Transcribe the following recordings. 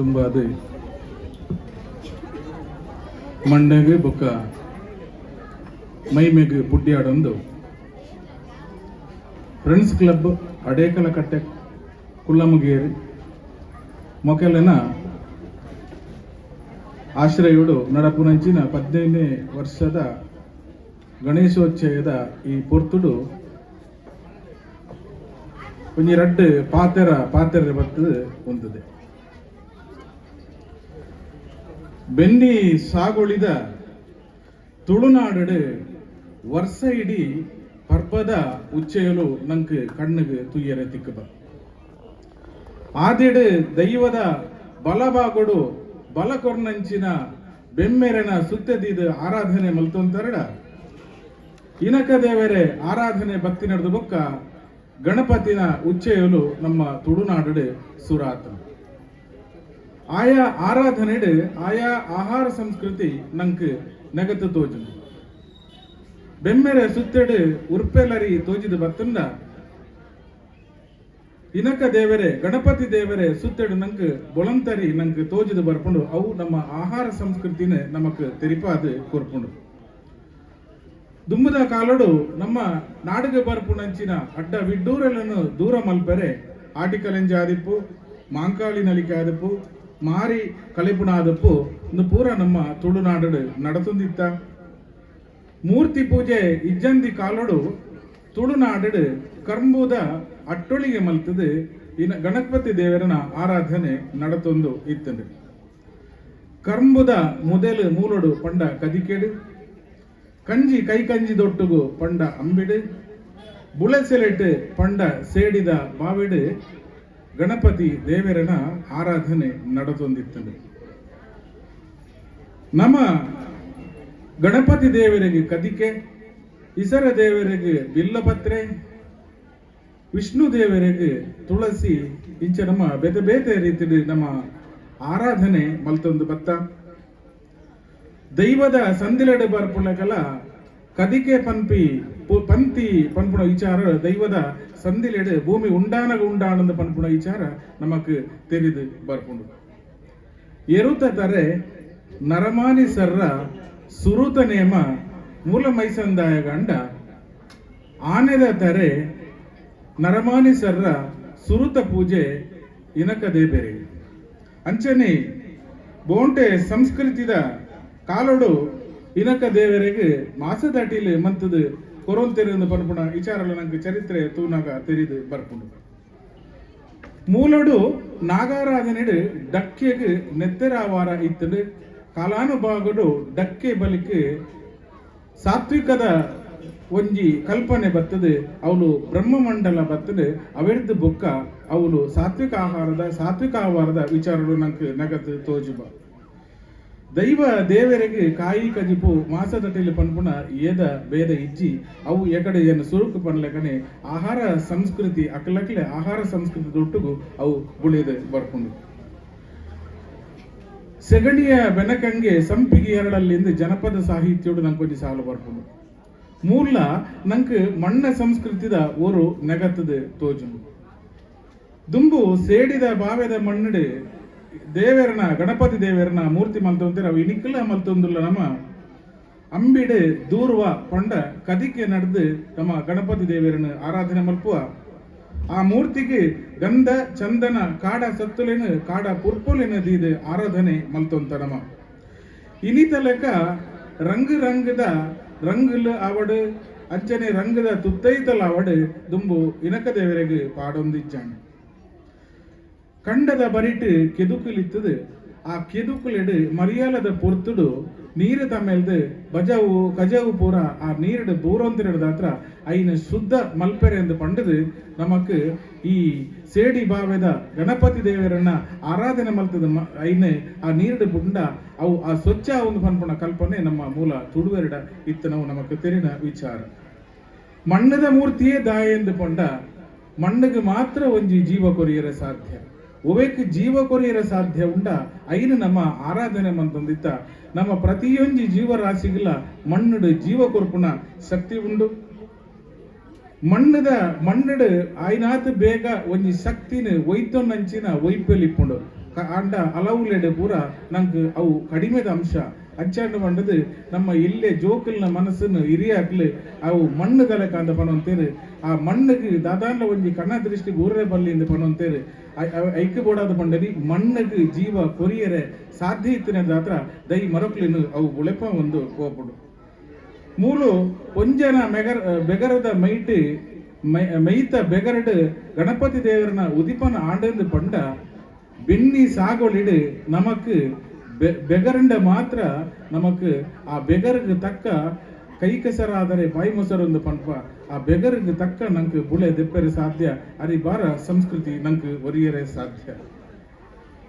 ದುಂಬಾದು ಮಂಡೆಗೆ ಬೊಕ್ಕ, ಮೈಮೆಗೆ ಬುಡ್ಡಿ ಆಡೊಂದು. Friends club ಅಡೇಕಲ ಕಟ್ಟೆ ಕುಲ್ಲಮಗೇರಿ ಮೊಕೆಲೆನ ಆಶ್ರಯುಡು ನಡಪುನಂಚಿನ ಪದ್ನೈದನೇ ವರ್ಷದ ಗಣೇಶೋತ್ಸವದ ಈ ಪೊರ್ತುಡು ಒಂಜಿ ರಡ್ಡ್ ಪಾತೆರ ಪಾತ್ರ ಬರ್ತದೆ ಹೊಂದಿದೆ ಬೆನ್ನಿ ಸಾಗುಳಿದ ತುಳುನಾಡು ವರ್ಷ ಇಡೀ ಪರ್ಬದ ಉಚ್ಚೆಯಲು ನಂಗೆ ಕಣ್ಣಿಗೆ ತುಯ್ಯರೆ ತಿಕ್ಕಬ. ಆದಿಡು ದೈವದ ಬಲಬಾಗೊಡು ಬಲ ಕೊರ್ನಂಚಿನ ಬೆಮ್ಮೆರೆನ ಸುತ್ತದಿದ ಆರಾಧನೆ ಮಲ್ತೊಂತರಡ ಇನಕ ದೇವರೇ, ಆರಾಧನೆ ಭಕ್ತಿ ನಡೆದು ಬೊಕ್ಕ ಗಣಪತಿನ ಉಚ್ಚೆಯಲು ನಮ್ಮ ತುಳುನಾಡು ಸುರಾತ ಆಯಾ ಆರಾಧನೆಡ್ ಆಯಾ ಆಹಾರ ಸಂಸ್ಕೃತಿ ನಂಕ್ ನಗತ ತೋಜುಂಡು ಬೆಮ್ಮೆರೆ ಸುತ್ತಡು ಉರ್ಪೆಲರಿ ತೋಜಿದ ಬತ್ತುಂಡ. ಇನಕ ದೇವರೇ, ಗಣಪತಿ ದೇವರೇ ಸುತ್ತೆಡು ನಂಕ್ ಬೊಲಂತರಿ ನಂಕ್ ತೋಜಿದ ಬರ್ಪುಂಡು. ಅವು ನಮ್ಮ ಆಹಾರ ಸಂಸ್ಕೃತಿನ ನಮಕ್ ತೆರಿಪಾದು ಕೊರ್ಪುಂಡು. ದುಮ್ಮದ ಕಾಲಡು ನಮ್ಮ ನಾಡಿಗೆ ಬರ್ಪುಣಂಚಿನ ಅಡ್ಡ ವಿಡ್ಡೂರಲನ್ನು ದೂರ ಮಲ್ಪರೆ. ಆಟಿಕಲೆಂಜ ಆದಿಪ್ಪು ಮಾಂಕಾಳಿ ನಲಿಕೆ ಆದಿಪ್ಪು ಮಾರಿ ಕಲಿಪುನಾದಪ್ಪು ಇನ್ನು ಪೂರ ನಮ್ಮ ತುಳುನಾಡು ನಡತುಂದಿತ್ತ. ಮೂರ್ತಿ ಪೂಜೆ ಇಜ್ಜಂದಿ ಕಾಲೊಡು ತುಳುನಾಡು ಕರ್ಂಬುದ ಅಟ್ಟೊಳಿಗೆ ಮಲ್ತದೆ. ಇನ್ನು ಗಣಪತಿ ದೇವರನ ಆರಾಧನೆ ನಡತೊಂದು ಇತ್ತಂದು. ಕರ್ಂಬುದ ಮೊದಲು ಮೂಲಡು ಪಂಡ ಕದಿಕೆಡು. ಕಂಜಿ ಕೈ ಕಂಜಿ ದೊಟ್ಟುಗು ಪಂಡ ಅಂಬಿಡು. ಬುಳೆಸೆಲೆಟ್ ಪಂಡ ಸೇಡಿದ ಬಾವಿಡು. ಗಣಪತಿ ದೇವರನ ಆರಾಧನೆ ನಡೆದೊಂದಿತ್ತಂತೆ. ನಮ್ಮ ಗಣಪತಿ ದೇವರಿಗೆ ಕದಿಕೆ, ಇಸರ ದೇವರಿಗೆ ಬಿಲ್ಲಪತ್ರೆ, ವಿಷ್ಣು ದೇವರಿಗೆ ತುಳಸಿ ಇಂಚ ನಮ್ಮ ಬೇತೆ ಬೇತೆ ರೀತಿ ನಮ್ಮ ಆರಾಧನೆ ಮಲ್ತೊಂದು ಬತ್ತ. ದೈವದ ಸಂದಿಲಡೆ ಬರ್ಪುಳಗಲ ಕದಿಕೆ ಪಂಪಿ ಪಂತಿ ಪನ್ಪುಣ ವಿಚಾರ ದೈವದ ಸಂದಿಲೆಡೆ ಭೂಮಿ ಉಂಡಾನಗ ಉಂಡಾನಂದ ಪನ್ಪುಣ ವಿಚಾರ ನಮಕ್ ತೆರಿದು ಬರ್ಪುಂಡು. ಎರುತ ತರೆ ನರಮಾನಿ ಸರ್ರ ಸುರುತ ನೇಮ ಮೂಲ ಮೈಸಂದಾಯ ಗಂಡ ಆನೆದ ತರೆ ನರಮಾನಿ ಸರ್ರ ಸುರುತ ಪೂಜೆ ಇನಕದೇ ಬೇರೆ. ಅಂಚನೆ ಬೋಂಟೆ ಸಂಸ್ಕೃತಿದ ಕಾಲೊಡು ಇನಕ ದೇವರಿಗೆ ಮಾಸದಾಟಿಲಿ ಮಂತದು ಕೊರೊಂತೆರೆಂದು ಬರ್ಪುಣ ವಿಚಾರಲು ನಂಗೆ ಚರಿತ್ರೆ ತೂನಾಗ ತೆರಿದು ಬರ್ಪುಂಡು ಮೂಲಡು ನಾಗಾರಾಧನೆಡು ಡಕ್ಕೆಗ್ ನೆತ್ತೆರಾವಾರ ಇತ್ತಡು ಕಾಲಾನುಭಾಗಡು ಡಕ್ಕೆ ಬಲಿಕ ಸಾತ್ವಿಕದ ಒಂಜಿ ಕಲ್ಪನೆ ಬರ್ತದೆ ಅವಳು ಬ್ರಹ್ಮಮಂಡಲ ಬರ್ತದೆ ಅವೆರ್ದು ಬೊಕ್ಕ ಅವಳು ಸಾತ್ವಿಕ ಆಹಾರದ ಸಾತ್ವಿಕ ಆಹಾರದ ವಿಚಾರಗಳು ನಂಗೆ ನಗದು ತೋಜುಬ. ದೈವ ದೇವರಿಗೆ ಕಾಯಿ ಕಜಿಪು ಮಾಸದಟಿಲಿ ಪನ್ಪುನ ಏದ ಬೇದ ಇಜ್ಜಿ. ಅವು ಎಕಡೆ ಏನು ಸುರುಕು ಪನ್ಲೆಕನೆ ಆಹಾರ ಸಂಸ್ಕೃತಿ, ಅಕ್ಲಕ್ಲೆ ಆಹಾರ ಸಂಸ್ಕೃತಿ ದೊಟ್ಟುಗು ಅವು ಗುಳಿದ ಬರ್ಕೊಂಡು ಸೆಗಣಿಯ ಬೆನಕಂಗೆ ಸಂಪಿಗೆ ಎರಡಲ್ಲಿಂದ ಜನಪದ ಸಾಹಿತ್ಯೋಡು ನಂಗೆ ಸಾಲು ಬರ್ಕೊಂಡು ಮೂಲ ನಂಗೆ ಮಣ್ಣ ಸಂಸ್ಕೃತಿದ ಓರು ನೆಗತ್ತದೆ ತೋಜುಂಡು. ದುಂಬು ಸೇಡಿದ ಬಾವೆದ ಮಣ್ಣಡು ದೇವರನ, ಗಣಪತಿ ದೇವರನ ಮೂರ್ತಿ ಮಲ್ತೊಂತೀರ ಅವು ಇನಿಕ್ಕಲ ಮಲ್ತೊಂದುಲ್ಲ ನಮ್ಮ ಅಂಬಿಡೆ ದೂರ್ವ ಪಂಡ ಕದಿಕೆ ನಡೆದು ನಮ್ಮ ಗಣಪತಿ ದೇವರನ ಆರಾಧನೆ ಮಲ್ಪುವ. ಆ ಮೂರ್ತಿಗೆ ಗಂಧ, ಚಂದನ, ಕಾಡ ಸತ್ತುಲಿನ, ಕಾಡ ಪುರ್ಪುಲಿನ ದೀದ ಆರಾಧನೆ ಮಲ್ತೊಂತ ನಮ್ಮ. ಇನಿತ ಲೆಕ್ಕ ರಂಗು ರಂಗದ ರಂಗುಲು ಅವಡು ಅಂಚನೆ ರಂಗದ ತುತ್ತೈತಲ ಅವಡು ದುಂಬು ಇನಕ ದೇವರಿಗೆ ಕಂಡದ ಬರಿಟ್ ಕೆದುಕುಲಿತ್ತು ಆ ಕೆದುಕುಲೆಡು ಮರಿಯಾಲದ ಪೊರ್ತುಡು ನೀರು ತಮ್ಮೆಲ್ದು ಬಜವು ಕಜವು ಪೂರ ಆ ನೀರಿಡು ಬೂರೊಂತಿರಡ್ದ ಹತ್ರ ಐನ ಶುದ್ಧ ಮಲ್ಪೆರೆ ಎಂದು ಪಂಡದು. ನಮಕ್ ಈ ಸೇಡಿ ಬಾವೆದ ಗಣಪತಿ ದೇವರನ್ನ ಆರಾಧನೆ ಮಲ್ತದ ಐನ ಆ ನೀರಿಡು ಬುಂಡ ಅವು ಆ ಸ್ವಚ್ಛ ಒಂದು ಪನ್ಪುಣ ಕಲ್ಪನೆ ನಮ್ಮ ಮೂಲ ತುಡುವೆರಡ ಇತ್ತ ನಾವು ನಮಕ್ ತೆರಿನ ವಿಚಾರ. ಮಣ್ಣದ ಮೂರ್ತಿಯೇ ದಾಯ ಎಂದು ಪಂಡ ಮಣ್ಣಿಗೆ ಮಾತ್ರ ಒಂಜಿ ಜೀವ ಕೊರಿಯರೆ ಸಾಧ್ಯ. ಒವೇಕ್ ಜೀವ ಕೊರಿಯರ ಸಾಧ್ಯ ಉಂಡ ಐನು ನಮ್ಮ ಆರಾಧನೆ ಮಂತೊಂದಿತ್ತ. ನಮ್ಮ ಪ್ರತಿಯೊಂಜಿ ಜೀವರಾಶಿಗಳ ಮಣ್ಣುಡು ಜೀವ ಕೊರ್ಪುನ ಶಕ್ತಿ ಉಂಡು. ಮಣ್ಣದ ಮಣ್ಣಡು ಆಯ್ನಾತ್ ಬೇಗ ಒಂಜಿ ಶಕ್ತಿನ ಒಯ್ತೊನ್ನಂಚಿನ ಒಯ್ಪೆಲಿಪ್ಪುಂಡು. ಅಂಡ ಹಲವುಲೆಡೆ ಪೂರ ನಂಗೆ ಅವು ಕಡಿಮೆದ ಅಂಶ. ಅಚ್ಚಾಂಡು ಬಂಡದು ನಮ್ಮ ಇಲ್ಲೇ ಜೋಕಲ್ನ ಮನಸ್ಸನ್ನು ಹಿರಿಯಾಕ್ಲು ಅವು ಮಣ್ಣು ಗಲಕ ಅಂತ ಪನೊಂತೇರು ಆ ಮಣ್ಣಿಗೆ ದಾದಾಂಡ ಒಂಜಿ ಕಣ್ಣ ದೃಷ್ಟಿ ಊರೇ ಬಲ್ಲಿ ಅಂತ ಪನೊಂತೇರು ಐಕ್ಯ ಬೋಡಾದ ಪಂಡರಿ ಮಣ್ಣಿಗೆ ಜೀವ ಕೊರಿಯರೆ ಸಾಧ್ಯ ಇತ್ತಿನ ದಾತ್ರ ದೈ ಮರಕ್ಲಿನು ಅವು ಉಳೆಪ ಒಂದು ಕೋಪಡು ಮೂಲು ಪೊಂಜನ ಮೆಗರ್ ಬೆಗರದ ಮೈಟ್ ಮೈ- ಮೈತ ಬೆಗರಡು ಗಣಪತಿ ದೇವರನ ಉದಿಪನ ಆಂಡಂದು ಪಂಡ ಬೆಣ್ಣಿ ಸಾಗೊಳಿಡು ನಮಕ್ ಬೆಗರಂಡ ಮಾತ್ರ ನಮಕ್ ಆ ಬೆಗರಿಗೆ ತಕ್ಕ ಕೈ ಕೆಸರಾದರೆ ಬಾಯಿ ಮೊಸರೊಂದು ಪಂಪ. ಆ ಬೆಗರಿಗೆ ತಕ್ಕ ನಂಗೆ ಬುಳೆ ದೆಪ್ಪರೆ ಸಾಧ್ಯ ಅರಿ ಬಾರ ಸಂಸ್ಕೃತಿ ನಂಗೆ ಒರಿಯರೆ ಸಾಧ್ಯ.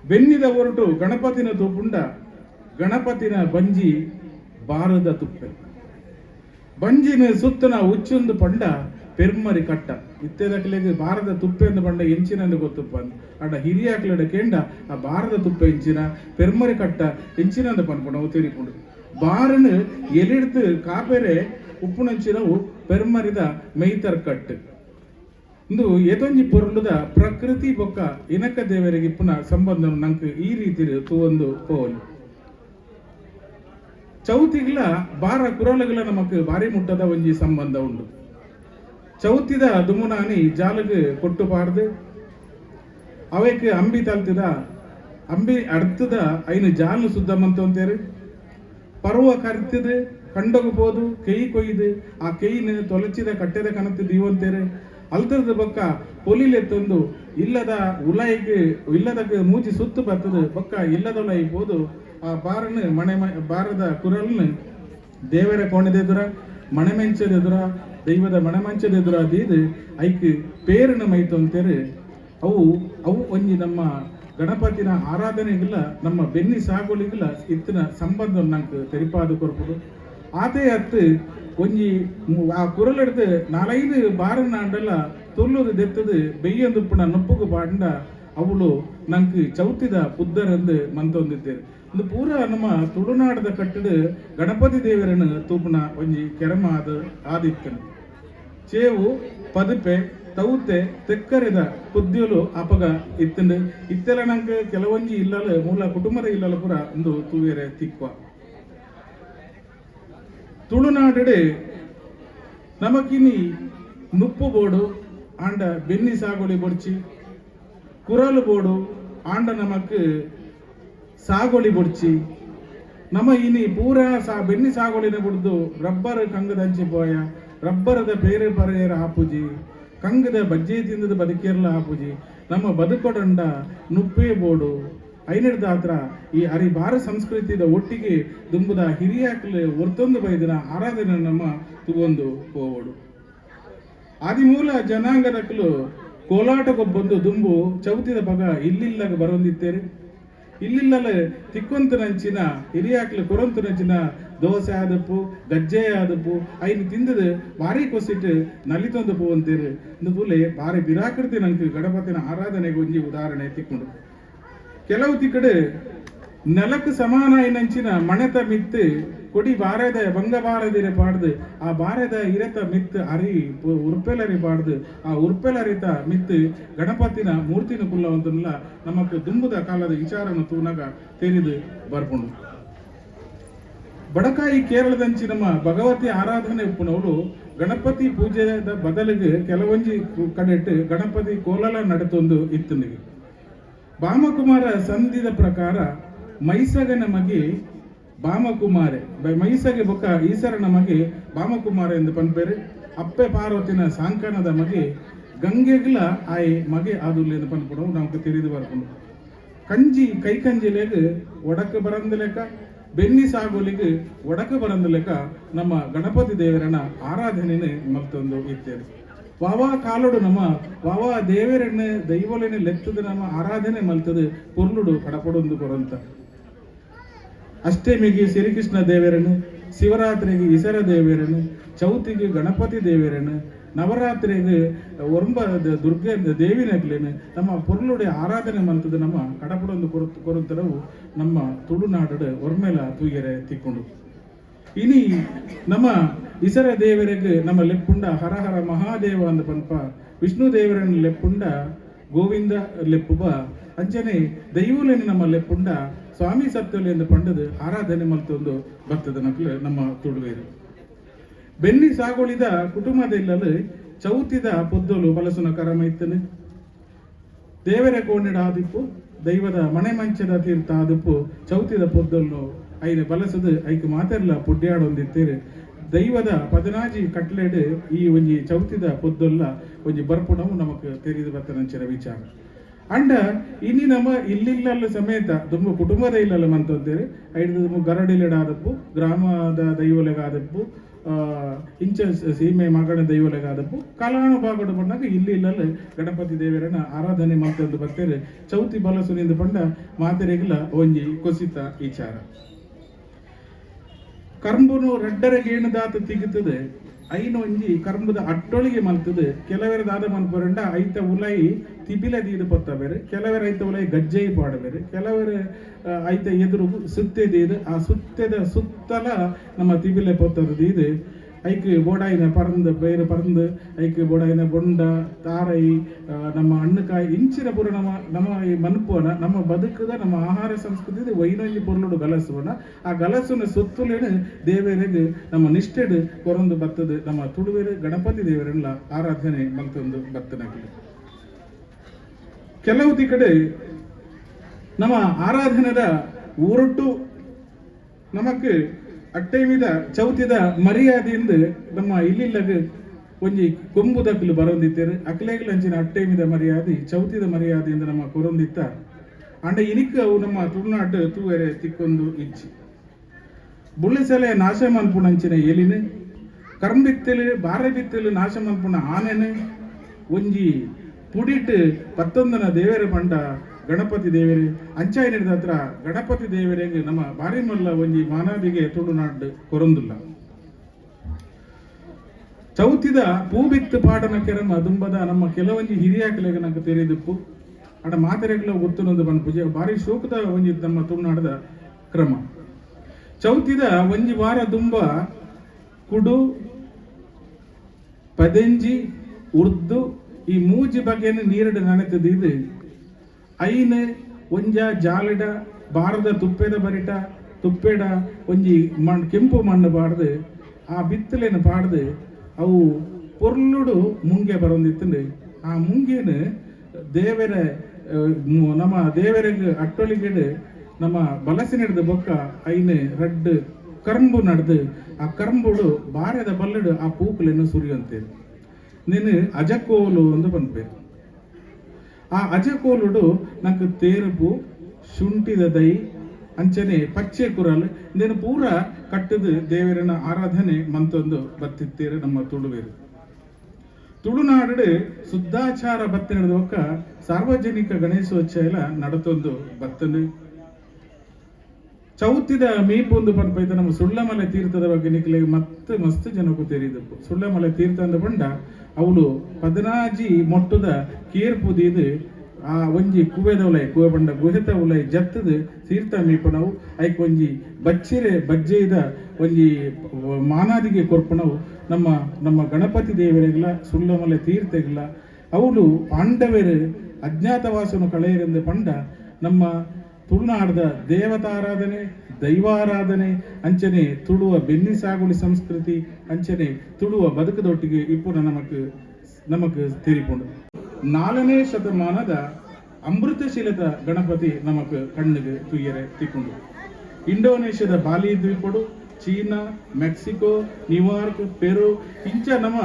ಬೆನ್ನಿದ ಹೊರಟು ಗಣಪತಿನ ತುಪ್ಪುಂಡ ಗಣಪತಿನ ಬಂಜಿ ಬಾರದ ತುಪ್ಪೆ. ಬಂಜಿನ ಸುತ್ತನ ಉಚ್ಚೊಂದು ಪಂಡ, ಪೆರ್ಮರಿ ಕಟ್ಟ. ಇತ್ತೆದಕ್ಲೆಗ್ ಬಾರದ ತುಪ್ಪೆ ಎಂದು ಪಂಡ ಎಂಚಿನಂದು ಗೊತ್ತುಪ್ಪ ಅಡ ಹಿರಿಯಾಕ್ಲಡ ಕೆಂಡ, ಆ ಬಾರದ ತುಪ್ಪ ಎಂಚಿನ ಪೆರ್ಮರಿ ಕಟ್ಟ ಎಂಚಿನಂದ ಪನ್ಪುಣ ಅವು ತೆರಿಪುಂಡು ಬಾರನು ಎಲಿಡ್ದು ಕಾಪೆರೆ ಉಪ್ಪುನಂಚಿನವು ಪೆರ್ಮರಿದ ಮೈತರ್ ಕಟ್ಟು ಇಂದು ಎದೊಂಜಿ ಪೊರ್ಲುದ ಪ್ರಕೃತಿ ಬೊಕ್ಕ ಇನಕ ದೇವರಿಗೆ ಇಪ್ಪುನ ಸಂಬಂಧ ನಂಗೆ ಈ ರೀತಿ ತೂವೊಂದು ಪೋಲ್ ಚೌತಿಗ್ಲ ಬಾರ ಕುರಳಗಳ ನಮಕ್ ಬಾರಿ ಮುಟ್ಟದ ಒಂಜಿ ಸಂಬಂಧ ಉಂಡು. ಚೌತಿದ ದುಮುನಾನಿ ಜಾಲಗ್ ಕೊಟ್ಟು ಪಾರ್ದು ಅವಕ್ಕೆ ಅಂಬಿ ತಲ್ತಿದ ಅಂಬಿ ಅಡ್ತದ ಐನು ಜಾಲು ಸುದ್ದ ಮಂತಂತೇರು ಪರ್ವ ಕಂಡಗು ಕಂಡೋಗಬಹುದು ಕೈ ಕೊಯ್ದು. ಆ ಕೈನ ತೊಲಚಿದ ಕಟ್ಟೆದ ಕನತ್ತು ದೀವಂತೇರು ಅಲ್ತರದ ಬೊಕ್ಕ ಪೊಲಿಲೆತ್ತೊಂದು ಇಲ್ಲದ ಉಲಾಯಿಗೆ ಇಲ್ಲದ ಮೂಜಿ ಸುತ್ತು ಬರ್ತದೆ ಬೊಕ್ಕ ಇಲ್ಲದ ಉಲಾಯಿ ಹೋದು ಆ ಬಾರನ ಮಣೆ ಬಾರದ ಕುರಲ್ನ ದೇವರ ಮಣೆ ಮಣೆಮೆಂಚದೆದುರ ದೈವದ ಮಣೆಮಂಚದೆದುರ ದೀದು ಐಕ್ ಪೇರನ ಮೈತು ಅಂತೇರು ಅವು ಅವು ಒಂಜಿ ನಮ್ಮ ಗಣಪತಿನ ಆರಾಧನೆಗಿಲ್ಲ, ನಮ್ಮ ಬೆನ್ನಿ ಸಾಗುಲಿಗಿಲ್ಲ ಇತ್ತಿನ ಸಂಬಂಧ ನಂಗೆ ತೆರಿಪಾದ ಕೊರ್ಪುಡು ಆತೆ ಅತ್ತು ಒಂಜಿ ಆ ಕುರಲೆಡ್ದು ನಾಲೈದು ಅಂಡಲ್ಲ ತುಲ್ಲುದು ದೆತ್ತದು, ಬೆಯ್ಯೊಂದುಪ್ಪುನ ನೊಪ್ಪುಗು ಬಾಂಡ ಅವಳು ನಂಗೆ ಚೌತಿದ ಪುದ್ದರಂದು ಮಂತೊಂದಿದ್ದೇರ್ ಒಂದು ಪೂರ ನಮ್ಮ ತುಳುನಾಡದ ಕಟ್ಟಡ ಗಣಪತಿ ದೇವರನ್ನು ತೂಪುನ ಒಂಜಿ ಕೆರಮಾದ ಆದಿತ್ತನು ಚೇವು, ಪದುಪೆ, ತೌತೆ, ತೆಕ್ಕರಿದ ಪುದ್ಯುಲು ಅಪಗ ಇತ್ತಂಡು ಇತ್ತೆಲ ನಂಗೆ ಕೆಲವೊಂಜಿ ಇಲ್ಲಲು, ಮೂಲ ಕುಟುಂಬದ ಇಲ್ಲಲು ಪೂರ ಒಂದು ತೂವೆರೆ ತಿಕ್ವ. ತುಳುನಾಡಡೆ ನಮಕಿನಿ ನುಪ್ಪು ಬೋಡು, ಆಂಡ ಬೆನ್ನಿ ಸಾಗುಳಿ ಬೊಡ್ಚಿ ಕುರಲು ಬೋಡು ಆಂಡ ನಮಕ್ ಸಾಗುಳಿ ಬೊಡ್ಚಿ ನಮ ಇನಿ ಪೂರ ಸಾ ಬೆನ್ನಿ ಸಾಗುಳಿನ ಬುಡ್ದು ರಬ್ಬರ್ ಕಂಗದಂಚಿ ಪೋಯ ರಬ್ಬರದ ಬೇರೆ ಪರೇರ ಆಪುಜಿ ಕಂಗದ ಬಜ್ಜಿ ತಿಂದದ ಬದುಕೇರ್ಲ ಆಪುಜಿ ನಮ್ಮ ಬದುಕೊಡಂಡ ನುಪ್ಪೇ ಬೋಡು ಐನಡ್ದ ಹತ್ರ ಈ ಅರಿ ಭಾರ ಸಂಸ್ಕೃತಿದ ಒಟ್ಟಿಗೆ ದುಂಬುದ ಹಿರಿಯಾಕಲು ಒರ್ತೊಂದು ಬೈದಿನ ಆರಾಧನೆ ನಮ್ಮ ತುಗೊಂದು ಹೋಗೋಡು ಆದಿಮೂಲ ಜನಾಂಗದಕ್ಕಲು ಕೋಲಾಟಕ್ಕೊಬ್ಬಂದು ದುಂಬು ಚೌತಿದ ಪಗ ಇಲ್ಲಿಲ್ಲಗ ಬರೊಂದಿತ್ತೇರಿ ಇಲ್ಲಿಲ್ಲಲ ತಿಕ್ಕೊಂತನಂಚಿನ ಹಿರಿಯಾಕ್ಲು ಕೊರೊಂತನಂಚಿನ ದೋಸೆ ಆದಪ್ಪು, ಗಜ್ಜೆ ಆದಪ್ಪು ಐನು ತಿಂದದು ಭಾರಿ ಕೊಸಿಟ್ಟು ನಲಿತೊಂದು ಪೋವಂತೇರು. ಇಂದು ಪೂಲೆ ಭಾರಿ ಬಿರಾಕೃತಿ ನಂಗೆ ಗಣಪತಿನ ಆರಾಧನೆಗೊಂಜಿ ಉದಾಹರಣೆ ತಿಕ್ಕೊಂಡು. ಕೆಲವು ತಿಕ್ಕಡು ನೆಲಕ್ಕೆ ಸಮಾನ ಏನಂಚಿನ ಮಣೆತ ಮಿತ್ತು ಕೊಡಿ ಬಾರದ ಭಂಗ ಬಾರದಿರೆ ಪಾಡ್ದು. ಆ ಬಾರದ ಇರತ ಮಿತ್ ಅರಿ ಉರ್ಪೆಲರಿ ಪಾಡ್ದು. ಆ ಉರ್ಪೆಲರಿತ ಮಿತ್ ಗಣಪತಿನ ಮೂರ್ತಿನ ಕುಲ್ಲವಂತಲ್ಲ ನಮಕ್ ದುಂಬುದ ಕಾಲದ ವಿಚಾರನ ತೂನಗ ತೆರೆದು ಬರ್ಕೊಂಡು ಬಡಕಾಯಿ ಕೇರಳದಂಚಿ ನಮ್ಮ ಭಗವತಿ ಆರಾಧನೆ ಉಪ್ಪುನವರು ಗಣಪತಿ ಪೂಜೆದ ಬದಲಿಗೆ ಕೆಲವೊಂಜಿ ಕಡೆಟ್ಟು ಗಣಪತಿ ಕೋಲಲ ನಡೆತೊಂದು ಇತ್ತನಿಗೆ. ಬಾಮಕುಮಾರ ಸಂಧಿದ ಪ್ರಕಾರ ಮೈಸಗ ನಮಗೆ ಬಾಮಕುಮಾರೆ. ಮೈಸಗೆ ಬೊಕ್ಕ ಈಸರ ನಮಗೆ ಬಾಮಕುಮಾರೆ ಎಂದು ಪನ್ಪೇರೆ ಅಪ್ಪೆ ಪಾರ್ವತಿನ ಸಾಂಕಣದ ಮಗೆ ಗಂಗೆಗ್ಲ ಆಯ್ ಮಗೆ ಆದುಲ್ಲ ಎಂದು ಪನ್ಪಡು ನಮಗೆ ತಿಳಿದು ಬರ್ಕೊಂಡು ಕಂಜಿ ಕೈ ಒಡಕ ಬರಂದ ಲೆಕ್ಕ ಬೆನ್ನಿ ಸಾಗೋಲಿಗೆ ಒಡಕ ಬರಂದ ಲೆಕ್ಕ ನಮ್ಮ ಗಣಪತಿ ದೇವರನ ಆರಾಧನೆನೆ ಮತ್ತೊಂದು ಇತ್ತೇವೆ ವಾವಾ ಕಾಲುಡು ನಮ್ಮ, ವಾವಾ ದೇವರನ್ನ ದೈವಲಿನ ಲೆತ್ತದ ನಮ್ಮ ಆರಾಧನೆ ಮಲ್ತದು ಪುರ್ಲುಡು ಕಡಪಡೊಂದು ಕೊರಂತ. ಅಷ್ಟಮಿಗೆ ಶ್ರೀಕೃಷ್ಣ ದೇವರನ್ನು ಶಿವರಾತ್ರಿಗೆ ಇಸರ ದೇವರನ್ನು ಚೌತಿಗೆ ಗಣಪತಿ ದೇವರನ್ನು ನವರಾತ್ರಿಗೆ ಒರಂಬ ದುರ್ಗ ದೇವಿನಗ್ಲೇನು ನಮ್ಮ ಪೊರ್ಲುಡೆ ಆರಾಧನೆ ಮಂತದ ನಮ್ಮ ಕಡಪಡೊಂದು ಕೊರತ್ ಕೊರಂತರವು ನಮ್ಮ ತುಳುನಾಡು ಒರ್ಮೆಲ ತೂಗೆರೆ ತಿಕ್ಕೊಂಡು. ಇನಿ ನಮ್ಮ ಇಸರ ದೇವರಿಗೆ ನಮ್ಮ ಲೆಪ್ಪುಂಡ ಹರ ಹರ ಮಹಾದೇವ ಅಂದ ಪನ್ಪ, ವಿಷ್ಣು ದೇವರನ್ನು ಲೆಪ್ಪುಂಡ ಗೋವಿಂದ ಲೆಪ್ಪುಬ ಅಂಚನೆ ದೈವಲೇನು ನಮ್ಮ ಪುಂಡ ಸ್ವಾಮಿ ಸತ್ಯಲೆ ಎಂದು ಪಂಡದು ಆರಾಧನೆ ಮಲ್ತೊಂದು ಬರ್ತದ ನಕ್ಲು ನಮ್ಮ ತುಳುವೇರು. ಬೆನ್ನಿ ಸಾಗುಳಿದ ಇಲ್ಲಲು ಚೌತಿದ ಪೊದ್ದಲು ಬಲಸುನ ಕರಮೈತನೆ. ದೇವರ ಕೋಣಿಡ ಆದಿಪ್ಪು ದೈವದ ಮನೆ ಮಂಚದ ತೀರ್ಥ ಆದಿಪ್ಪು ಚೌತಿದ ಪೊದ್ದಲು ಐನ ಬಲಸದು ಐಕ್ ಮಾತೆರ್ಲ ಪುಡ್ಯಾಡೊಂದಿತ್ತೇರು. ದೈವದ ಪದನಾಜಿ ಕಟ್ಲೆಡ್ ಈ ಒಂಜಿ ಚೌತಿದ ಪೊದ್ದಲ್ಲ ಒಂಜಿ ಬರ್ಪುಣವು ನಮಕ್ ತೆರಿದು ಅಂಚಿನ ವಿಚಾರ. ಅಂಡ ಇನಿ ನಮ್ಮ, ಇಲ್ಲಿಲ್ಲಲ್ಲ ಸಮೇತ, ತುಂಬ ಕುಟುಂಬದ ಇಲ್ಲಲ್ಲ ಮಂತಂತೇಳಿ ಐದು ಗರಡಿಲೆಡಾದಪ್ಪು, ಗ್ರಾಮದ ದೈವಲೆಗ ಆದಪ್ಪು ಇಂಚ ಸೀಮೆ ಮಗನ ಕಲಾಣ ಕಲಾನುಭಾಗಡು ಬಂದಾಗ ಇಲ್ಲಿ ಇಲ್ಲಲ್ಲ ಗಣಪತಿ ದೇವರನ್ನ ಆರಾಧನೆ ಮಾಡ್ತಂದು ಬರ್ತೇವೆ ಚೌತಿ ಬಲಸುನಿಂದ ಪಂಡ ಮಾತೆರೆಗಿಲ್ಲ ಒಂಜಿ ಕುಸಿತ ವಿಚಾರ. ಕರ್ಂಬುನು ರಡ್ಡರ ಗೇಣದಾತ ತಿಗುತ್ತದೆ ಐನ ಒಂಜಿ ಕರ್ಮದ ಅಟ್ಟೊಳಿಗೆ ಮಲ್ತದೆ. ಕೆಲವರ ದಾದ ಮನ್ಪುರಂಡ ಐತ ಉಲೈ ತಿಬಿಲ ದೀದು ಪೊತ್ತಬೇರೆ ಕೆಲವರ ಐತ ಉಲೈ ಗಜ್ಜೆಯ ಪಾಡಬೇರೆ ಕೆಲವರ ಐತ ಎದುರು ಸುತ್ತೆ ದೀದು, ಆ ಸುತ್ತದ ಸುತ್ತಲ ನಮ್ಮ ತಿಬಿಲೆ ಪೊತ್ತದ ದೀದು. ಐಕ್ ಬೋಡಾಯಿನ ಪರಂದು, ಬೇರೆ ಪರಂದು, ಐಕ್ ಬೋಡಾಯಿನ ಬೊಂಡ, ತಾರೈ ನಮ್ಮ ಅಣ್ಣಕಾಯಿ ಇಂಚಿನ ಪುರ ನಮ್ಮ ನಮ್ಮ ಈ ಮನ್ಪೋನ ನಮ್ಮ ಬದುಕದ, ನಮ್ಮ ಆಹಾರ ಸಂಸ್ಕೃತಿ ವೈನೊಂಜಿ ಪೊರ್ಲುಡು ಗಲಸುವನ. ಆ ಗಲಸುನ ಸುತ್ತಲೇನು ದೇವರಿಗೆ ನಮ್ಮ ನಿಷ್ಠೆಡು ಕೊರೊಂದು ಬತ್ತದು. ನಮ್ಮ ತುಳುವೇರು ಗಣಪತಿ ದೇವರೆಲ್ಲ ಆರಾಧನೆ ಮಲ್ತೊಂದು ಬತ್ತನಾಗಿದೆ ಕೆಲವು ಕಡೆ ನಮ್ಮ ಆರಾಧನೆದ ಊರೊಟ್ಟು ನಮಕ್ ಅಟ್ಟೈಮಿದ ಚೌತಿದ ಮರ್ಯಾದೆಯಿಂದ ನಮ್ಮ ಇಲ್ಲಿಲ್ಲಗ ಒಂಜಿ ಕೊಂಬು ದಕ್ಕಲು ಬರೊಂದಿತ್ತೇರು ಅಕ್ಲೇಗಲಂಚಿನ ಅಟ್ಟೈಮಿದ ಮರ್ಯಾದೆ ಚೌತಿದ ಮರ್ಯಾದೆಯಿಂದ ನಮ್ಮ ಕೊರೊಂದಿತ್ತ ಅಂಡ ಇನಿಕ್ ಅವು ನಮ್ಮ ತುಳುನಾಡು ತೂವೆರೆ ತಿಕ್ಕೊಂದು ಇಚ್ಚಿ ಬುಳ್ಳಿಸಲೆ ನಾಶ ಮನ್ಪುಣಂಚಿನ ಎಲಿನ ಕರ್ಂಬಿತ್ತಲು ಬಾರೆ ಬಿತ್ತಲು ನಾಶ ಮನ್ಪುಣ ಆನೆನು ಒಂಜಿ ಪುಡಿಟ್ ಪತ್ತೊಂದನ ದೇವರ ಪಂಡ ಗಣಪತಿ ದೇವರೇ ನಡೆದ ಹತ್ರ ಗಣಪತಿ ದೇವರಿಗೆ ನಮ್ಮ ಬಾರಿ ಮಲ್ಲ ಒಂಜಿ ಮಾನವಿಗೆ ತುಳುನಾಡು ಕೊರೊಂದುಲ್ಲ. ಚೌತಿದ ಪೂಬಿತ್ತು ಪಾಡನ ಕೆರಂ ಅದುಂಬದ ನಮ್ಮ ಕೆಲವೊಂದು ಹಿರಿಯ ಕೆಲೆಗೆ ನಂಗೆ ತೆರೆದಿಪ್ಪು. ಅಡ ಮಾತೆರೆಗಳ ಗೊತ್ತಿನೊಂದು ಬಂದು ಪೂಜೆ ಬಾರಿ ಶೋಕದ ಒಂಜಿ ನಮ್ಮ ತುಳುನಾಡದ ಕ್ರಮ. ಚೌತಿದ ಒಂಜಿ ವಾರ ದುಂಬ ಕುಡು, ಪದೆಂಜಿ, ಉರ್ದು, ಈ ಮೂಜಿ ಬಗೆಯನ್ನು ನೀರಡು ನೆನೆತದು ಇದು. ಐನ್ ಒಂಜ ಜಾಲಡ ಬಾರದ ತುಪ್ಪೆದ ಬರಿಟ, ತುಪ್ಪೆಡ ಒಂಜಿ ಮಣ್, ಕೆಂಪು ಮಣ್ಣು ಪಾಡ್ದು, ಆ ಬಿತ್ತಲೆನ ಪಾಡ್ದು, ಅವು ಪೊರ್ಲುಡು ಮುಂಗೆ ಬರೊಂದಿತ್ತಂಡು ಆ ಮುಂಗೇನು ದೇವರ ನಮ್ಮ ದೇವರ ಅಟ್ಟೊಳಿಗೆಡು ನಮ್ಮ ಬಲಸಿನಿಡ್ದ ಬೊಕ್ಕ ಐನೆ ರಡ್ಡು ಕರ್ಂಬು ನಡೆದು. ಆ ಕರ್ಂಬುಡು ಬಾರದ ಬಲ್ಲಡು ಆ ಪೂಕುಲೆನ್ನು ಸುರಿಯಂತೇರು ನೀನು ಅಜಕೋಲು ಅಂತ ಪನ್ಪೇರು ಆ ಅಜಕೋಲುಡು నాకు ತೇರುಪು ಶುಂಠಿದ ದೈ, ಅಂಚನೆ, ಪಚ್ಚೆ ಕುರಲ್ ನೀನು ಪೂರ ಕಟ್ಟದ ದೇವರನ ಆರಾಧನೆ ಮಂತೊಂದು ಬತ್ತಿತ್ತೇರು ನಮ್ಮ ತುಳುವೇರು. ತುಳುನಾಡು ಶುದ್ಧಾಚಾರ ಬತ್ತಿನ ಒಕ್ಕ ಸಾರ್ವಜನಿಕ ಗಣೇಶೋತ್ಸವ ನಡತೊಂದು ಬತ್ತನು. ಚೌತಿದ ಮೀಪೊಂದು ಪನ್ಪೈತ ನಮ್ಮ ಸುಳ್ಳಮಲೆ ತೀರ್ಥದ ಬಗ್ಗೆ ನಿಕ್ಲೆ ಮತ್ತೆ ಮಸ್ತ್ ಜನಕ್ಕೂ ತೆರೀದಪ್ಪು. ಸುಳ್ಳಮಲೆ ತೀರ್ಥ ಅಂದ ಬಂಡ ಅವಳು ಪದನಾಜಿ ಮೊಟ್ಟದ ಕೇರ್ಪುದಿದು ಆ ಒಂಜಿ ಕುವೆದ ಉಲೈ, ಕುವೆ ಬಂಡ ಗುಹೆತ ಉಲೈ ಜತ್ತದ ತೀರ್ಥ ಮೀಪನವು, ಐಕ್ ಒಂಜಿ ಬಚ್ಚಿರೆ ಬಜ್ಜೆದ ಒಂಜಿ ಮಾನಾದಿಗೆ ಕೊರ್ಪಣವು ನಮ್ಮ ನಮ್ಮ ಗಣಪತಿ ದೇವರಿಗಳ ಸುಳ್ಳಮಲೆ ತೀರ್ಥಗಳ ಅವಳು ಪಾಂಡವರು ಅಜ್ಞಾತವಾಸನು ಕಳೆಯರೆಂದು ಪಂಡ ನಮ್ಮ ತುಳುನಾಡದ ದೇವತಾರಾಧನೆ, ದೈವಾರಾಧನೆ, ಅಂಚನೆ ತುಳುವ ಬೆನ್ನಿ ಸಾಗುಳಿ ಸಂಸ್ಕೃತಿ, ಅಂಚನೆ ತುಳುವ ಬದುಕದೊಟ್ಟಿಗೆ ಇಪ್ಪುನ ನಮಕ್ ನಮಕ್ ತೆರಿಪುಂಡು ನಾಲ್ಕನೇ ಶತಮಾನದ ಅಮೃತಶೀಲದ ಗಣಪತಿ ನಮಕ್ ಕಣ್ಣಿಗೆ ತುಯ್ಯರೆ ತಿಕ್ಕೊಂಡು. ಇಂಡೋನೇಷ್ಯಾದ ಬಾಲಿ ದ್ವೀಪಡು, China, Mexico, New York, Peru, ಇಂಚ ನಮ್ಮ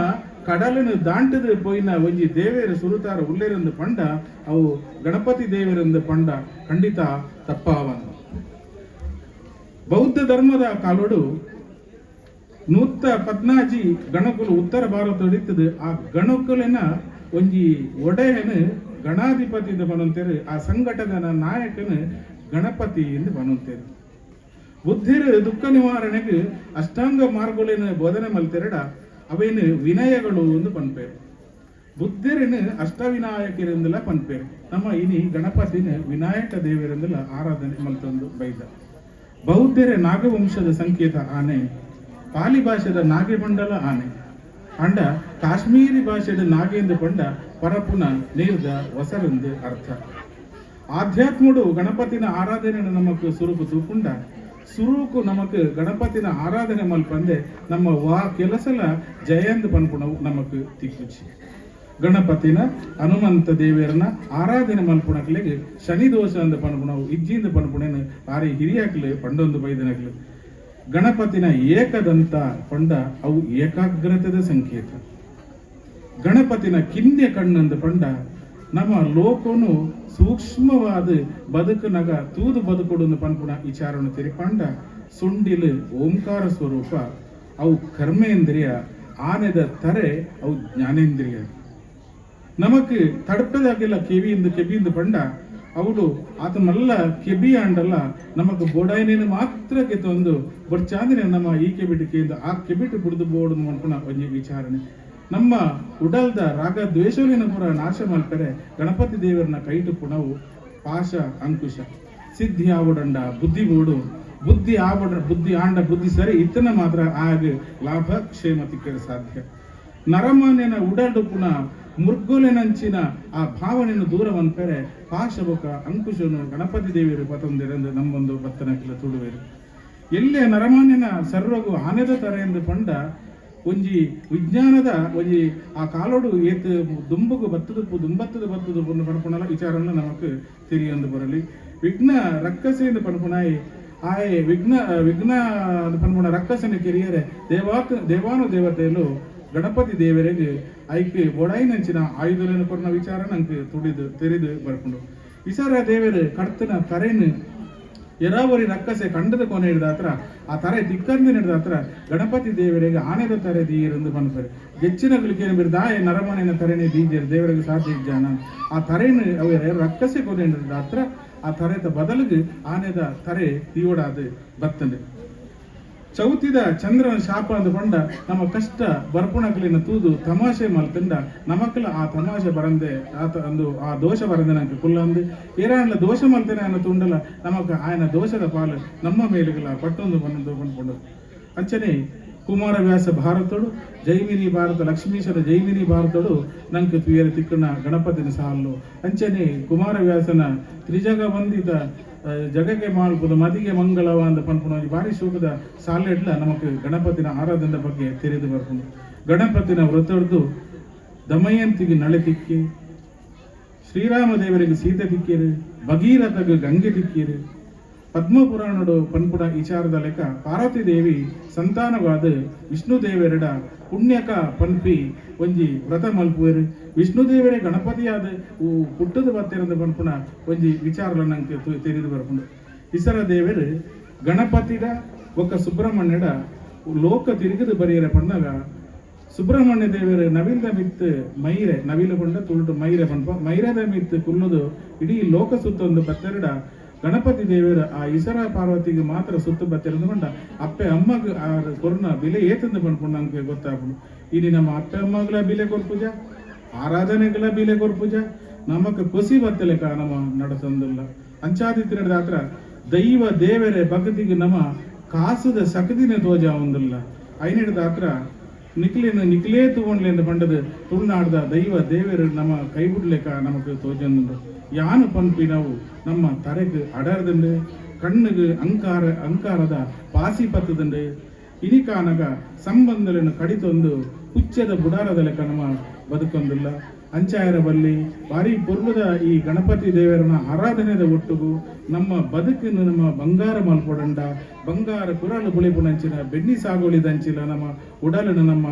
ಕಡಲನ್ನು ದಾಂಟದ ಪೋಯಿನ ಒಂಜಿ ದೇವೇರ ಸುರುತಾರ ಉಲ್ಲೇರಂದು ಪಂಡ, ಅವು ಗಣಪತಿ ದೇವರಂದು ಪಂಡ ಖಂಡಿತ ತಪ್ಪಾವನು ಬೌದ್ಧ ಧರ್ಮದ ಕಾಲೋಡು ನೂತ ಪದ್ನಾಜಿ ಗಣಕುಲು ಉತ್ತರ ಭಾರತ ಹಿಡಿತದೆ ಆ ಗಣಕುಲಿನ ಒಂಜಿ ಒಡೆಯನ ಗಣಾಧಿಪತಿ ಬನಂತೇರು ಆ ಸಂಘಟನೆಯ ನಾಯಕನ ಗಣಪತಿ ಎಂದು ಬನಂತೇರು ಬುದ್ಧಿರು ದುಃಖ ನಿವಾರಣೆಗೆ ಅಷ್ಟಾಂಗ ಮಾರ್ಗಗಳನ್ನು ಬೋಧನೆ ಮಲ್ತೆರಡ, ಅವೇನು ವಿನಯಗಳು ಎಂದು ಪನ್ಪೇರು ಬುದ್ಧರಿನ ಅಷ್ಟವಿನಾಯಕರಿಂದಲ ಪನ್ಪೇರು. ನಮ್ಮ ಇನಿ ಗಣಪತಿನ ವಿನಾಯಕ ದೇವರಿಂದಲ ಆರಾಧನೆ ಮಲ್ತೊಂದು ಬೈದ. ಬೌದ್ಧರ ನಾಗವಂಶದ ಸಂಕೇತ ಆನೆ, ಪಾಲಿ ಭಾಷೆದ ನಾಗಮಂಡಲ ಆನೆ, ಅಂಡ ಕಾಶ್ಮೀರಿ ಭಾಷೆದ ನಾಗೇಂದ್ರ ಪಂಡ ಪರಪುನ ನೀರ್ದ ಹೊಸರೆಂದು ಅರ್ಥ. ಆಧ್ಯಾತ್ಮಡು ಗಣಪತಿನ ಆರಾಧನೆ ನಮಕ್ ಸುರುಕು ತೂಕುಂಡ, ಸುರುಕು ನಮಕ್ ಗಣಪತಿನ ಆರಾಧನೆ ಮಲ್ಪಂದೆ ನಮ್ಮ ವಾ ಕೆಲಸಲ ಜಯಂತ್ ಪನ್ಪುಣವು ನಮಕ್ ತಿಕ್ಕುಚಿ. ಗಣಪತಿನ ಹನುಮಂತ ದೇವಿಯರನ್ನ ಆರಾಧನೆ ಮಲ್ಪುಣಕ್ಲೆಗ್ ಶನಿ ದೋಷ ಅಂದ ಪನ್ಪುಣವು ಇಜ್ಜಿಂದ ಪನ್ಪುಣೇನು ಆರಿ ಹಿರಿಯಾಕ್ಲೆ ಪಂಡೊಂದು ಬೈದನಕ್ಲೆ ಗಣಪತಿನ ಏಕದಂತ ಪಂಡ ಅವು ಏಕಾಗ್ರತೆದ ಸಂಕೇತ. ಗಣಪತಿನ ಕಿಂದೆ ಕಣ್ಣಂದ ಪಂಡ ನಮ್ಮ ಲೋಕನು ಸೂಕ್ಷ್ಮವಾದ ಬದುಕನಗ ತೂದು ಬದುಕೊಡು ಪನ್ಪುಣ ವಿಚಾರವನ್ನು ತಿರಿಪಂಡ ಸುಂಡಿಲು ಓಂಕಾರ ಸ್ವರೂಪ ಅವು ಕರ್ಮೇಂದ್ರಿಯ, ಆನೆದ ತರೆ ಅವು ಜ್ಞಾನೇಂದ್ರಿಯ. ನಮಕ್ ತಡಪದಾಗೆಲ್ಲ ಕೆವಿಯಿಂದ ಕೆಬಿಯಿಂದ ಪಂಡ ಅವಳು ಆತನೆಲ್ಲ ಕೆಬಿ ಆಂಡಲ್ಲ ನಮಕ್ ಬೋಡಾಯಿನೇನು ಮಾತ್ರ ಕೆತ್ತೊಂದು ಬರ್ಚಾಂದಿನ ನಮ್ಮ ಈ ಕೆಬಿಟಿಕೆಯಿಂದ, ಆ ಕೆಬಿಟ್ ಬಿಡ್ದು ಬೋಡು ಅನ್ಕೊಂಡ ಒಂಜಿ ವಿಚಾರಣೆ. ನಮ್ಮ ಉಡಲ್ದ ರಾಗ ದ್ವೇಷಲಿನ ಪುರ ನಾಶ ಮಾಡ್ತಾರೆ ಗಣಪತಿ ದೇವರನ್ನ ಕೈಟು ಪುಣವು ಪಾಶ ಅಂಕುಶ. ಸಿದ್ಧಿ ಆವಡಂಡ ಬುದ್ಧಿ ಬೋಡು ಬುದ್ಧಿ ಆವಡ ಬುದ್ಧಿ ಆಂಡ, ಬುದ್ಧಿ ಸರಿ ಇತ್ತನ ಮಾತ್ರ ಆಗ ಲಾಭ ಕ್ಷೇಮ ಸಾಧ್ಯ. ನರಮಾನ್ಯನ ಉಡಲ್ಡು ಪುನಃ ಮುರ್ಗೋಲೆನಂಚಿನ ಆ ಭಾವನೆಯನ್ನು ದೂರವಂತರೆ ಪಾಶಬುಕ ಅಂಕುಶನು ಗಣಪತಿ ದೇವಿಯರು ಪತಂದಿರೆಂದು ನಮ್ಮೊಂದು ಬತ್ತನಕ್ಕಿಲ ತುಳುವೆರು. ಎಲ್ಲೇ ನರಮಾನ್ಯನ ಸರ್ವಗು ಆನೆದ ತರ ಎಂದು ಪಂಡ ಒಂಜಿ ವಿಜ್ಞಾನದ ಒಂಜಿ ಆ ಕಾಲೋಡು ಏತ್ ದುಂಬುಗು ಬತ್ತದುಪ್ಪು ದುಂಬತ್ತದ ಬತ್ತದು ಪುಣ್ಯ ವಿಚಾರನ ನಮಕ್ ತಿರಿಯೊಂದು ಬರಲಿ. ವಿಘ್ನ ರಕ್ಕಸೆಯಿಂದ ಪಣಪುಣಾಯಿ ಆಯೆ ವಿಘ್ನ ವಿಘ್ನ ಪಣಪುಣ ರಕ್ಕಸನ ಕೆರಿಯರೆ ದೇವಾತ್, ದೇವಾನು ದೇವತೆಯಲು ಗಣಪತಿ ದೇವರಿಗೆ ಐಕೆ ಬೊಡಾಯಿನಂಚಿನ ಆಯುಧಗಳನ್ನು ಕೊರನ ವಿಚಾರ ನಂಗೆ ತುಡಿದು ತೆರೆದು ಬರ್ಕೊಂಡು. ವಿಚಾರ ದೇವರು ಕಡ್ತನ ತರೆನು ಎರಾವರಿ ರಕ್ಕಸೆ ಕಂಡದ ಕೊನೆ ಹಿಡಿದ ಹತ್ರ ಆ ತರೆ ದಿಕ್ಕಂದು ಹಿಡಿದ ಹತ್ರ ಗಣಪತಿ ದೇವರಿಗೆ ಆನೆದ ತರೆ ದೀಯರೆಂದು ಬಂತಾರೆ ಗೆಚ್ಚಿನ ಗಳಿಕೆ ಬಿರ್ದಾಯ ನರಮನೆಯ ತರೆನೆ ದೀಜರು ದೇವರಿಗೆ ಸಾಧ್ಯ ಜಾನ ಆ ತರೆಯನ್ನು ಅವರ ರಕ್ಕಸೆ ಕೊನೆ ಹಿಡಿದ ಹತ್ರ ಆ ತರೆದ ಬದಲಿಗೆ ಆನೆದ ತರೆ ದೀವಡಾದ ಬರ್ತದೆ ಚೌತಿದ ಚಂದ್ರನ ಶಾಪ ಅಂದು ಪಂಡ ನಮ್ಮ ಕಷ್ಟ ಬರ್ಪುಣಕಲಿನ ತೂದು ತಮಾಷೆ ಮಲ್ತಂಡ ನಮಕ್ಲ ಆ ತಮಾಷೆ ಬರಂದೆ ಆತ ಅಂದು ಆ ದೋಷ ಬರಂದೆ ನಂಗೆ ಕುಲ್ಲಂದು ಏರಾಣ್ಲ ದೋಷ ಮಲ್ತೇನೆ ಅನ್ನೋ ತುಂಡಲ ನಮಕ ಆಯನ ದೋಷದ ಪಾಲು ನಮ್ಮ ಮೇಲುಗಳ ಪಟ್ಟೊಂದು ಬಂದು ಕೊಂಡ್ಕೊಂಡು. ಅಂಚನೆ ಕುಮಾರವ್ಯಾಸ ಭಾರತಡು ಜೈಮಿನಿ ಭಾರತ ಲಕ್ಷ್ಮೀಶ್ವರ ಜೈಮಿನಿ ಭಾರತಡು ನಂಗೆ ತುಯರ ತಿಕ್ಕಣ ಗಣಪತಿನ ಸಾಲು. ಅಂಚನೆ ಕುಮಾರವ್ಯಾಸನ ತ್ರಿಜಗ ಆ, ಜಗಕ್ಕೆ ಮಾಲ್ಪುದ ಮದಿಗೆ ಮಂಗಳವ ಅಂತ ಪನ್ಪುನ ಬಾರಿ ಶೋಕದ ಸಾಲೆಡ್ಲ ನಮಕ್ ಗಣಪತಿನ ಆರಾಧನೆ ಬಗ್ಗೆ ತಿಳಿದು ಬರ್ಪುಂಡು ಗಣಪತಿನ ವ್ರತಡ್ದು ದಮಯಂತಿಗೆ ನಳೆ ತಿಕ್ಕಿ ಶ್ರೀರಾಮ ದೇವರಿಗೆ ಸೀತೆ ತಿಕ್ಕೇರು, ಭಗೀರಥಗೆ ಗಂಗೆ ತಿಕ್ಕೇರು. ಪದ್ಮಪುರಾಣಡು ಪನ್ಪುಡ ವಿಚಾರದ ಲೆಕ್ಕ ಪಾರ್ವತಿ ದೇವಿ ಸಂತಾನವಾದ ವಿಷ್ಣು ದೇವೇರಡ ಪುಣ್ಯಕ ಪನ್ಪಿ ಒಂಜಿ ವ್ರತ ಮಲ್ಪುವೆರು. ವಿಷ್ಣು ದೇವರೇ ಗಣಪತಿಯಾದ ಉ ಪುಟ್ಟದ ಬತ್ತಿರದ ಪನ್ಪುಣ ಒಂಜಿ ವಿಚಾರಲ ನಂಗೆ ತಿಳಿದು ಬರ್ಪುಂಡು ಇಸರ ದೇವರು ಗಣಪತಿಡ ಒಕ್ಕ ಸುಬ್ರಹ್ಮಣ್ಯಡ ಲೋಕ ತಿರುಗದು ಬರೆಯರ ಪಣ್ಣಗ ಸುಬ್ರಹ್ಮಣ್ಯ ದೇವರು ನವಿಲ್ದ ಮಿತ್ ಮೈರೆ ನವಿಲು ಪಂಡ ತುಳುಡು ಮೈರೆ ಪಂಪ ಮೈರದ ಮಿತ್ ಕುಲ್ಲುದು ಇಡೀ ಲೋಕ ಸುತ್ತೊಂದು ಬತ್ತೆರಡ ಗಣಪತಿ ದೇವರ ಆ ಇಸರ ಪಾರ್ವತಿಗೆ ಮಾತ್ರ ಸುತ್ತ ಬತ್ತಿರಂದು ಕೊಂಡ ಅಪ್ಪೆ ಅಮ್ಮಗ ಆ ಕೊರ್ನ ಬೆಲೆ ಏತಂದು ಪನ್ಪುಂಡು ನಮಗೆ ಗೊತ್ತಾಗ್ಬಿಡು. ಇಲ್ಲಿ ನಮ್ಮ ಅಪ್ಪೆ ಅಮ್ಮಗಳ ಬೆಲೆ ಕೊರ್ಪುಜ ಆರಾಧನೆಗಳ ಬೆಲೆ ಕೊರ್ಪುಜ ನಮಕ್ ಕೊಸಿ ಬತ್ತಲೆ ನಮ್ಮ ನಡೆಸಂದಿಲ್ಲ. ಅಂಚಾದಿ ನಡೆದ ಹತ್ರ ದೈವ ದೇವರೇ ಭಕ್ತಿಗೆ ನಮ್ಮ ಕಾಸುದ ಸಕದಿನ ತೋಜ ಒಂದಿಲ್ಲ ಐನಿಡ್ದ ಹತ್ರ ನಿಕ್ಲಿನ ನಿಕ್ಲೇ ತಗೊಂಡ್ಲೆಂದು ಪಂಡದ ತುಳುನಾಡ್ದ ದೈವ ದೇವರು ನಮ್ಮ ಕೈ ಬಿಡ್ಲಿಕ್ಕ ನಮಗೆ ತೋಜಂದು ಯಾನು ಪಂಪಿ ನಾವು ನಮ್ಮ ತರೆಗ್ ಅಡರ್ದಂಡು, ಕಣ್ಣಿಗೆ ಅಂಕಾರ ಅಂಕಾರದ ಪಾಸಿ ಪತ್ತದಂಡು. ಇನಿಕಾನಗ ಸಂಬಂಧಗಳನ್ನು ಕಡಿತೊಂದು ಹುಚ್ಚದ ಬುಡಾರದ ಲೆಕ್ಕ ನಮ್ಮ ಬದುಕೊಂದಿಲ್ಲ. ಅಂಚಾಯರ ಬಲ್ಲಿ ಭಾರಿ ಪೂರ್ವದ ಈ ಗಣಪತಿ ದೇವರನ್ನ ಆರಾಧನೆದ ಒಟ್ಟುಗು ನಮ್ಮ ಬದುಕಿನ ನಮ್ಮ ಬಂಗಾರ ಮಲ್ಪೊಡಂಡ, ಬಂಗಾರ ಕುರಲು ಬುಳಿಪುಣಂಚಿನ ಬೆಣ್ಣಿ ಸಾಗೋಳಿದಂಚಿಲ ನಮ್ಮ ಉಡಲನ ನಮ್ಮ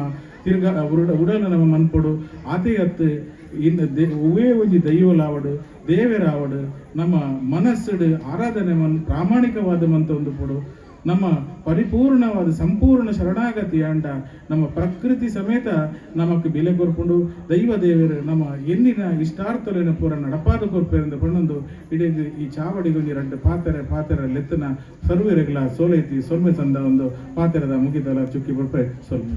ತಿರ್ಗ, ಉರುಡ- ಉಡಲ ನಮ್ಮ ಮನ್ಪೊಡು. ಆತೆಯತ್ತು ಇನ್ನು ದೇ, ಉವೇ ಒಂಜಿ ದೈವಲಾವಡು, ದೇವರಾವಡು, ನಮ್ಮ ಮನಸ್ಸುಡು ಆರಾಧನೆ ಮನ್, ಪ್ರಾಮಾಣಿಕವಾದ ಮಂತ ಒಂದು ಪೊಡು. ನಮ್ಮ ಪರಿಪೂರ್ಣವಾದ ಸಂಪೂರ್ಣ ಶರಣಾಗತಿ ಅಂಡ ನಮ್ಮ ಪ್ರಕೃತಿ ಸಮೇತ ನಮಕ್ ಬೆಲೆ ಕೊರ್ಪುಂಡು. ದೈವ ದೇವರು ನಮ್ಮ ಎಂದಿನ ಇಷ್ಟಾರ್ಥಲಿನ ಪೂರ ನಡಪಾದ ಕೊರ್ಪೆಂದು ಪಣ್ಣೊಂದು ಇಡೀ ಈ ಚಾವಡಿಗೊಂದು ಎರಡು ಪಾತ್ರೆ ಪಾತ್ರ ಲೆತ್ತನ ಸರ್ವೆರೆಗಳ ಸೋಲೈತಿ ಸೊಲ್ಮೆ ಸಂದ ಒಂದು ಪಾತ್ರದ ಮುಗಿದಲ ಚುಕ್ಕಿ ಬರ್ಪೆ ಸೊಲ್ಮೆ.